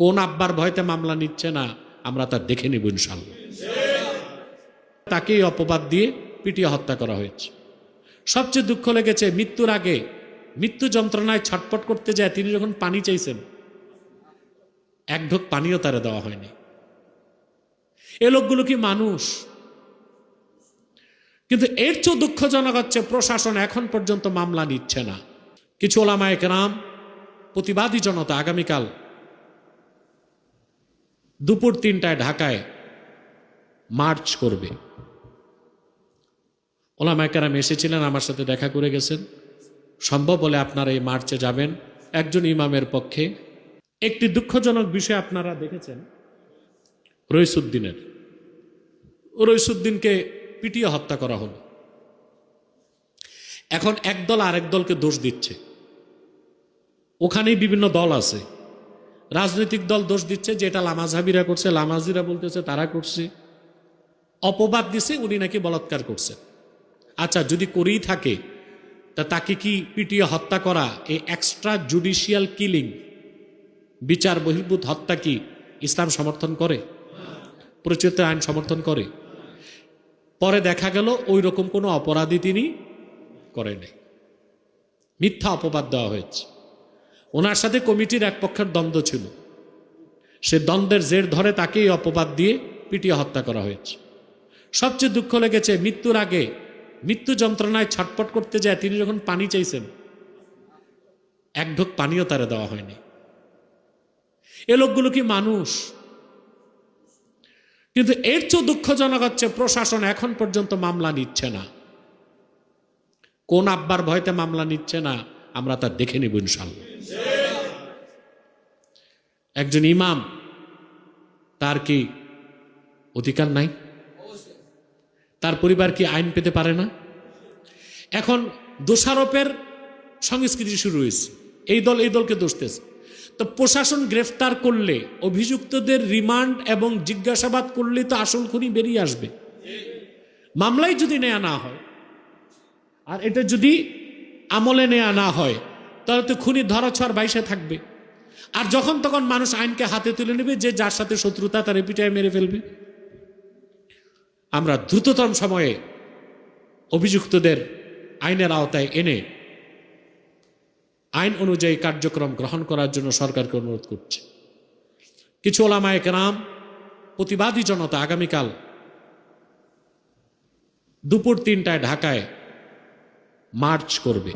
কোন আব্বার ভয়তে মামলা নিচ্ছে না, আমরা তা দেখে নিব ইনশাল্লাহ তাকেই অপবাদ দিয়ে পিটিয়ে হত্যা করা হয়েছে। সবচেয়ে দুঃখ লেগেছে, মৃত্যুর আগে মৃত্যু যন্ত্রণায় ছটপট করতে যায়, তিনি যখন পানি চাইছেন, এক ঢোক পানিও তারে দেওয়া হয়নি। এ লোকগুলো কি মানুষ? কিন্তু এর চেয়েও দুঃখজনক হচ্ছে, প্রশাসন এখন পর্যন্ত মামলা নিচ্ছে না। কিছু ওলামায় কেরাম, প্রতিবাদী জনতা আগামীকাল দুপুর তিনটায় ঢাকায় মার্চ করবে। ওলামায় কেরাম এসেছিলেন, আমার সাথে দেখা করে গেছেন। সম্ভব হলে আপনারা এই মার্চে যাবেন, একজন ইমামের পক্ষে। একটি দুঃখজনক বিষয় আপনারা দেখেছেন, রইসুদ্দিনের। রইসুদ্দিনকে পিটিয়ে হত্যা করা হল। এখন একদল আরেক দলকে দোষ দিচ্ছে। ওখানেই বিভিন্ন দল আছে। রাজনৈতিক দল দোষ দিচ্ছে যে এটা লামাজহাবিরা করছে লামাজিরা বলতেছে, তারা করছে। অপবাদ দিছে, উনি নাকি বলাৎকার করছে। আচ্ছা যদি করেই থাকে, তা তাকে কি পিটিয়ে হত্যা করা এই এক্সট্রা জুডিশিয়াল কিলিং বিচার বহির্ভূত হত্যা কি ইসলাম সমর্থন করে? প্রচলিত আইন সমর্থন করে? পরে দেখা গেল ওই রকম কোনো অপরাধী তিনি করেনি মিথ্যা অপবাদ দেওয়া হয়েছে। ওনার সাথে কমিটির এক পক্ষের দ্বন্দ্ব ছিল। সে দ্বন্দ্বের জের ধরে তাকেই অপবাদ দিয়ে পিটিয়ে হত্যা করা হয়েছে। সবচেয়ে দুঃখ লেগেছে, মৃত্যুর আগে মৃত্যু যন্ত্রণায় ছটপট করতে যায়, তিনি যখন পানি চাইছেন, এক ঢোক পানিও তারে দেওয়া হয়নি। এ লোকগুলো কি মানুষ? কিন্তু এর চেয়েও দুঃখজনক হচ্ছে, প্রশাসন এখন পর্যন্ত মামলা নিচ্ছে না। কোন আব্বার ভয়তে মামলা নিচ্ছে না, আমরা তা দেখে নিব ইনশাল্লাহ একজন ইমাম, তার কি অধিকার নাই? তার পরিবার কি আইন পেতে পারে না? এখন দোষারোপের সংস্কৃতি শুরু হয়েছে। এই দল এই দলকে দোষতেছে তো প্রশাসন গ্রেফতার করলে, অভিযুক্তদের রিমান্ড এবং জিজ্ঞাসাবাদ করলে তো আসল খুনি বেরিয়ে আসবে। মামলাই যদি নেয়া না হয়, আর এটা যদি আমলে নেয়া না হয়, তাহলে তো খুনি ধরাছোঁয়ার বাইশে থাকবে। আর যখন তখন মানুষ আইনকে হাতে তুলে নেবে, যে যার সাথে শত্রুতা তার পিটায় মেরে ফেলবে। আমরা দ্রুততম সময়ে অভিযুক্তদের আইনের আওতায় এনে আইন অনুযায়ী কার্যক্রম গ্রহণ করার জন্য সরকারকে অনুরোধ করছে। কিছু ওলামায় কেরাম, প্রতিবাদী জনতা আগামীকাল দুপুর তিনটায় ঢাকায় মার্চ করবে।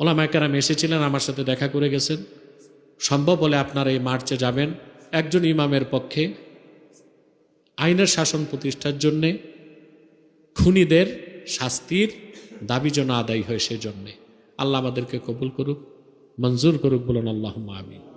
ওলামায় কেরাম এসেছিলেন, আমার সাথে দেখা করে গেছেন। সম্ভব হলে আপনারা এই মার্চে যাবেন একজন ইমামের পক্ষে। আইনের শাসন প্রতিষ্ঠার জন্যে খুনিদের শাস্তির দাবি যেন আদায় হয় সেজন্যে। আল্লাহ আমাদেরকে কবুল করুক, মঞ্জুর করুক, বলুন আল্লাহ আমিন।